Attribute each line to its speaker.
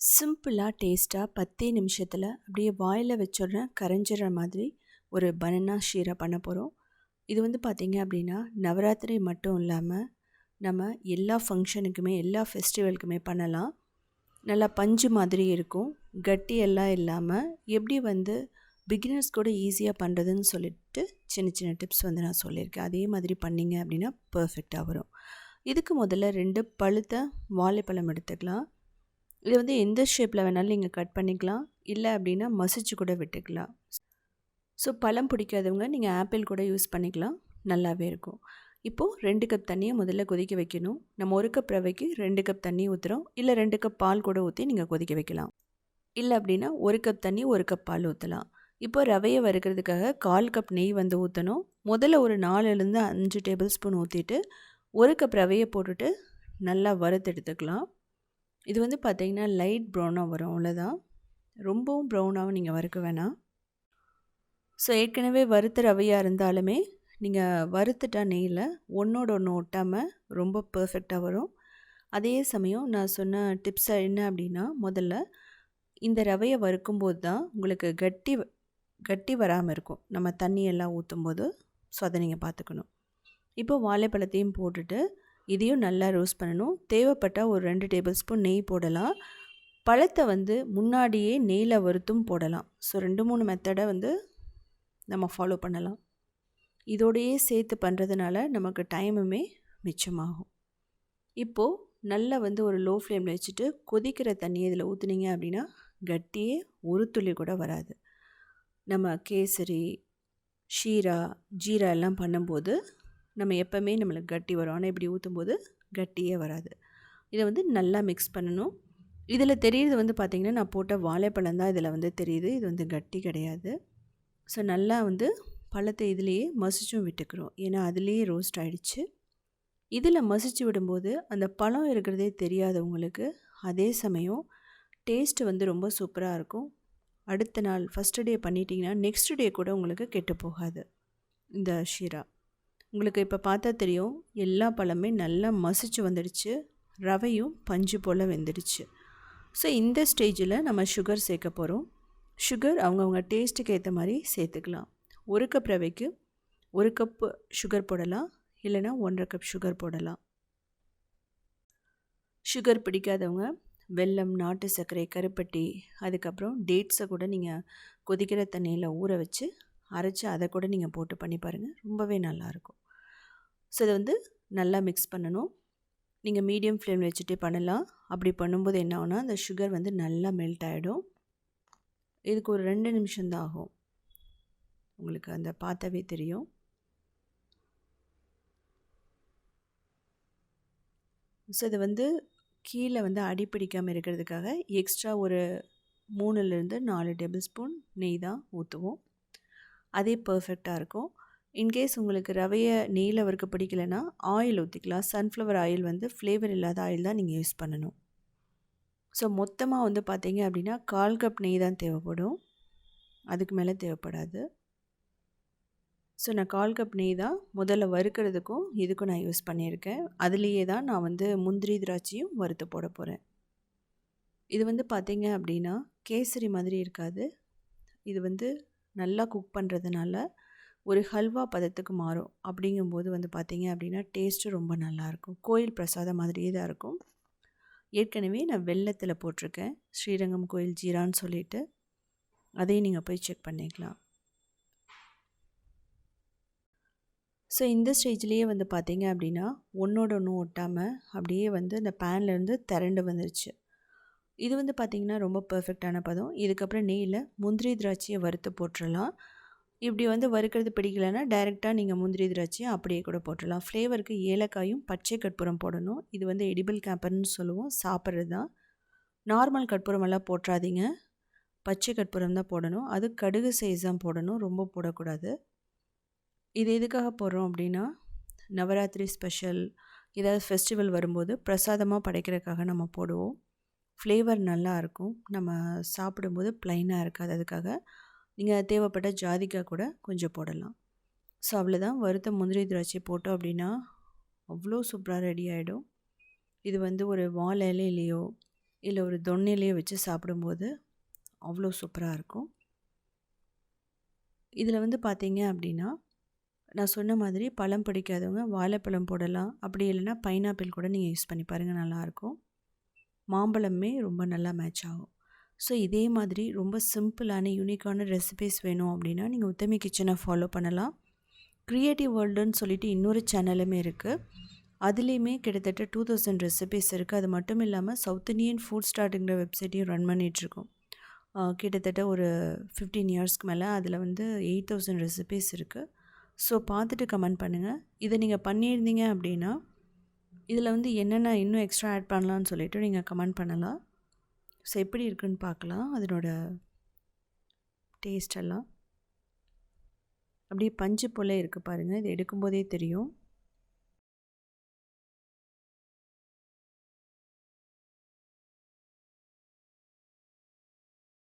Speaker 1: சிம்பிளாக டேஸ்ட்டாக பத்தே நிமிஷத்தில் அப்படியே வாயில் வச்சோடனே கரைஞ்சிற மாதிரி ஒரு பனானா ஷீரா பண்ண போகிறோம் இது வந்து பார்த்திங்க அப்படின்னா நவராத்திரி மட்டும் இல்லாமல் நம்ம எல்லா ஃபங்க்ஷனுக்குமே எல்லா ஃபெஸ்டிவலுக்குமே பண்ணலாம். நல்லா பஞ்சு மாதிரி இருக்கும். கட்டி எல்லாம் இல்லாமல் எப்படி வந்து பிகினர்ஸ் கூட ஈஸியாக பண்ணுறதுன்னு சொல்லிட்டு சின்ன சின்ன டிப்ஸ் வந்து நான் சொல்லியிருக்கேன். அதே மாதிரி பண்ணிங்க அப்படின்னா பர்ஃபெக்டாக வரும். இதுக்கு முதல்ல ரெண்டு பழுத்த வாழைப்பழம் எடுத்துக்கலாம். இது வந்து எந்த ஷேப்பில் வேணாலும் நீங்கள் கட் பண்ணிக்கலாம். இல்லை அப்படின்னா மசிச்சு கூட விட்டுக்கலாம். ஸோ பழம் பிடிக்காதவங்க நீங்கள் ஆப்பிள் கூட யூஸ் பண்ணிக்கலாம். நல்லாவே இருக்கும். இப்போது ரெண்டு கப் தண்ணியை முதல்ல கொதிக்க வைக்கணும். நம்ம ஒரு கப் ரவைக்கு ரெண்டு கப் தண்ணி ஊற்றுறோம் இல்லை ரெண்டு கப் பால் கூட ஊற்றி நீங்கள் கொதிக்க வைக்கலாம். இல்லை அப்படின்னா ஒரு கப் தண்ணி ஒரு கப் பால் ஊற்றலாம் இப்போ ரவையை வறுக்கிறதுக்காக கால் கப் நெய் வந்து ஊற்றணும் முதல்ல ஒரு நாலுலேருந்து அஞ்சு டேபிள் ஸ்பூன் ஊற்றிட்டு ஒரு கப் ரவையை போட்டுட்டு நல்லா வறுத்து எடுத்துக்கலாம். இது வந்து பார்த்திங்கன்னா லைட் ப்ரௌனாக வரும். அவ்வளோதான் ரொம்பவும் ப்ரௌனாகவும் நீங்கள் வறுக்க வேணாம். ஸோ ஏற்கனவே வறுத்த ரவையாக இருந்தாலுமே நீங்கள் வறுத்துட்டா நெய்யில் ஒன்றோட ஒன்று ஒட்டாமல் ரொம்ப பர்ஃபெக்டாக வரும். அதே சமயம் நான் சொன்ன டிப்ஸை என்ன அப்படின்னா முதல்ல இந்த ரவையை வறுக்கும்போது தான் உங்களுக்கு கட்டி கட்டி வராமல் இருக்கும். நம்ம தண்ணியெல்லாம் ஊற்றும்போது ஸோ அதை நீங்கள் பார்த்துக்கணும் இப்போ வாழைப்பழத்தையும் போட்டுட்டு இதையும் நல்லா ரோஸ்ட் பண்ணணும். தேவைப்பட்டால் ஒரு ரெண்டு டேபிள் ஸ்பூன் நெய் போடலாம். பழத்தை வந்து முன்னாடியே நெய்யில் வறுத்தும் போடலாம். ஸோ ரெண்டு மூணு மெத்தடை வந்து நம்ம ஃபாலோ பண்ணலாம். இதோடையே சேர்த்து பண்ணுறதுனால நமக்கு டைமுமே மிச்சமாகும். இப்போது நல்லா வந்து ஒரு லோ ஃப்ளேமில் வச்சுட்டு கொதிக்கிற தண்ணி இதில் ஊற்றுனீங்க அப்படின்னா கட்டியே ஒரு துளி கூட வராது. நம்ம கேசரி ஷீரா ஜீரா எல்லாம் பண்ணும்போது நம்ம எப்போவுமே நம்மளுக்கு கட்டி வரும். ஆனால் இப்படி ஊற்றும் போது கட்டியே வராது. இதை வந்து நல்லா மிக்ஸ் பண்ணணும். இதில் தெரியுது வந்து பார்த்திங்கன்னா நான் போட்ட வாழைப்பழம் தான் இதில் வந்து தெரியுது. இது வந்து கட்டி கிடையாது. ஸோ நல்லா வந்து பழத்தை இதிலேயே மசிச்சும் விட்டுக்கிறோம். ஏன்னா அதுலேயே ரோஸ்ட் ஆகிடுச்சு இதில் மசிச்சு விடும்போது அந்த பழம் இருக்கிறதே தெரியாதவங்களுக்கு அதே சமயம் டேஸ்ட்டு வந்து ரொம்ப சூப்பராக இருக்கும். அடுத்த நாள் ஃபஸ்ட்டு டே பண்ணிட்டீங்கன்னா நெக்ஸ்ட் டே கூட உங்களுக்கு கெட்டு போகாது. இந்த ஷீரா. உங்களுக்கு இப்போ பார்த்தா தெரியும் எல்லா பழமே நல்லா மசிச்சு வந்துடுச்சு. ரவையும் பஞ்சு போல் வெந்துடுச்சு. ஸோ இந்த ஸ்டேஜில் நம்ம சுகர் சேர்க்க போகிறோம் சுகர் அவங்கவுங்க டேஸ்ட்டுக்கு ஏற்ற மாதிரி சேர்த்துக்கலாம். ஒரு கப் ரவைக்கு ஒரு கப்பு சுகர் போடலாம் இல்லைனா ஒன்றரை கப் சுகர் போடலாம். சுகர் பிடிக்காதவங்க வெல்லம் நாட்டு சர்க்கரை கருப்பட்டி அதுக்கப்புறம் டேட்ஸை கூட நீங்கள் கொதிக்கிற தண்ணியில் ஊற வச்சு அரைச்சி அதை கூட நீங்கள் போட்டு பண்ணி பாருங்கள் ரொம்பவே நல்லாயிருக்கும் ஸோ இதை வந்து நல்லா மிக்ஸ் பண்ணணும். நீங்கள் மீடியம் ஃப்ளேமில் வச்சுட்டே பண்ணலாம். அப்படி பண்ணும்போது என்ன ஆகுனா அந்த சுகர் வந்து நல்லா மெல்ட் ஆகிடும் இதுக்கு ஒரு ரெண்டு நிமிஷம்தான் ஆகும். உங்களுக்கு அந்த பார்த்தாவே தெரியும். ஸோ இது வந்து கீழே வந்து அடி பிடிக்காமல் இருக்கிறதுக்காக எக்ஸ்ட்ரா ஒரு மூணுலேருந்து நாலு டேபிள் ஸ்பூன் நெய் தான் ஊற்றுவோம் அதே பர்ஃபெக்டாக இருக்கும். இன்கேஸ் உங்களுக்கு ரவையை நெய்யில் வறுக்க பிடிக்கலைன்னா ஆயில் ஊற்றிக்கலாம் சன்ஃப்ளவர் ஆயில் வந்து ஃப்ளேவர் இல்லாத ஆயில் தான் நீங்கள் யூஸ் பண்ணணும். ஸோ மொத்தமாக வந்து பார்த்தீங்க அப்படின்னா கால் கப் நெய் தான் தேவைப்படும். அதுக்கு மேலே தேவைப்படாது. ஸோ நான் கால் கப் நெய் தான் முதல்ல வறுக்கிறதுக்கும் இதுக்கும் நான் யூஸ் பண்ணியிருக்கேன். அதுலேயே தான் நான் வந்து முந்திரி திராட்சையும் வறுத்து போட போகிறேன் இது வந்து பார்த்திங்க அப்படின்னா கேசரி மாதிரி இருக்காது. இது வந்து நல்லா குக் பண்ணுறதுனால ஒரு ஹல்வா பதத்துக்கு மாறும். அப்படிங்கும்போது வந்து பார்த்திங்க அப்படின்னா டேஸ்ட்டு ரொம்ப நல்லாயிருக்கும். கோயில் பிரசாதம் மாதிரியே தான் இருக்கும். ஏற்கனவே நான் வெள்ளத்தில் போட்டிருக்கேன். ஸ்ரீரங்கம் கோயில் ஜீரான்னு சொல்லிட்டு. அதையும் நீங்கள் போய் செக் பண்ணிக்கலாம். ஸோ இந்த ஸ்டேஜ்லேயே வந்து பார்த்தீங்க அப்படின்னா ஒன்றோட ஒன்று ஒட்டாமல் அப்படியே வந்து அந்த பேன்லேருந்து திரண்டு வந்துருச்சு. இது வந்து பார்த்திங்கன்னா ரொம்ப பர்ஃபெக்டான பதம். இதுக்கப்புறம் நெய்யில் முந்திரி திராட்சையை வறுத்து போட்டுடலாம் இப்படி வந்து வறுக்கிறது பிடிக்கலன்னா டைரெக்டாக நீங்கள் முந்திரி திராட்சையை அப்படியே கூட போட்டுடலாம். ஃப்ளேவருக்கு ஏலக்காயும் பச்சை கற்பூரம் போடணும். இது வந்து எடிபிள் கேப்பர்னு சொல்லுவோம். சாப்பிட்றது தான் நார்மல் கற்பூரம் எல்லாம் போட்டுறாதீங்க. பச்சை கற்பூரம் தான் போடணும். அது கடுகு சைஸ் தான் போடணும். ரொம்ப போடக்கூடாது. இது எதுக்காக போடுறோம் அப்படின்னா நவராத்திரி ஸ்பெஷல் ஏதாவது ஃபெஸ்டிவல் வரும்போது பிரசாதமாக படைக்கிறதுக்காக நம்ம போடுவோம். ஃப்ளேவர் நல்லா இருக்கும். நம்ம சாப்பிடும்போது ப்ளைனாக இருக்காது. அதுக்காக நீங்கள் தேவைப்பட்ட ஜாதிக்காய் கூட கொஞ்சம் போடலாம். ஸோ அவ்வளோதான் வறுத்த முந்திரி திராட்சை போட்டோம் அப்படின்னா அவ்வளோ சூப்பராக ரெடி ஆகிடும் இது வந்து ஒரு வாழை இலையிலையோ இல்லை ஒரு தொன்னையிலையோ வச்சு சாப்பிடும்போது அவ்வளோ சூப்பராக இருக்கும். இதில் வந்து பார்த்தீங்க அப்படின்னா நான் சொன்ன மாதிரி பழம் பிடிக்காதவங்க வாழைப்பழம் போடலாம். அப்படி இல்லைன்னா பைனாப்பிள் கூட நீங்கள் யூஸ் பண்ணி பாருங்கள் நல்லாயிருக்கும் மாம்பழமே ரொம்ப நல்லா மேட்ச் ஆகும். ஸோ இதே மாதிரி ரொம்ப சிம்பிளான யூனிக்கான ரெசிபிஸ் வேணும் அப்படின்னா நீங்கள் உத்தமி கிச்சனை ஃபாலோ பண்ணலாம். க்ரியேட்டிவ் வேர்ல்டுன்னு சொல்லிட்டு இன்னொரு சேனலுமே இருக்குது அதுலேயுமே கிட்டத்தட்ட டூ தௌசண்ட் ரெசிபிஸ் இருக்குது அது மட்டும் இல்லாமல் சவுத் இண்டியன் ஃபுட் ஸ்டார்ட்டுங்கிற வெப்சைட்டையும் ரன் பண்ணிகிட்ருக்கோம் கிட்டத்தட்ட ஒரு ஃபிஃப்டீன் இயர்ஸ்க்கு மேலே அதில் வந்து எயிட் தௌசண்ட் ரெசிபிஸ் இருக்குது ஸோ பார்த்துட்டு கமெண்ட் பண்ணுங்கள் இதை நீங்கள் பண்ணியிருந்தீங்க அப்படின்னா இதில் வந்து என்னென்ன இன்னும் எக்ஸ்ட்ரா ஆட் பண்ணலான்னு சொல்லிவிட்டு நீங்கள் கமெண்ட் பண்ணலாம். ஸோ எப்படி இருக்குன்னு பார்க்கலாம். அதனோட டேஸ்ட் எல்லாம். அப்படியே பஞ்சு போல் இருக்குது பாருங்கள் இது எடுக்கும்போதே தெரியும்.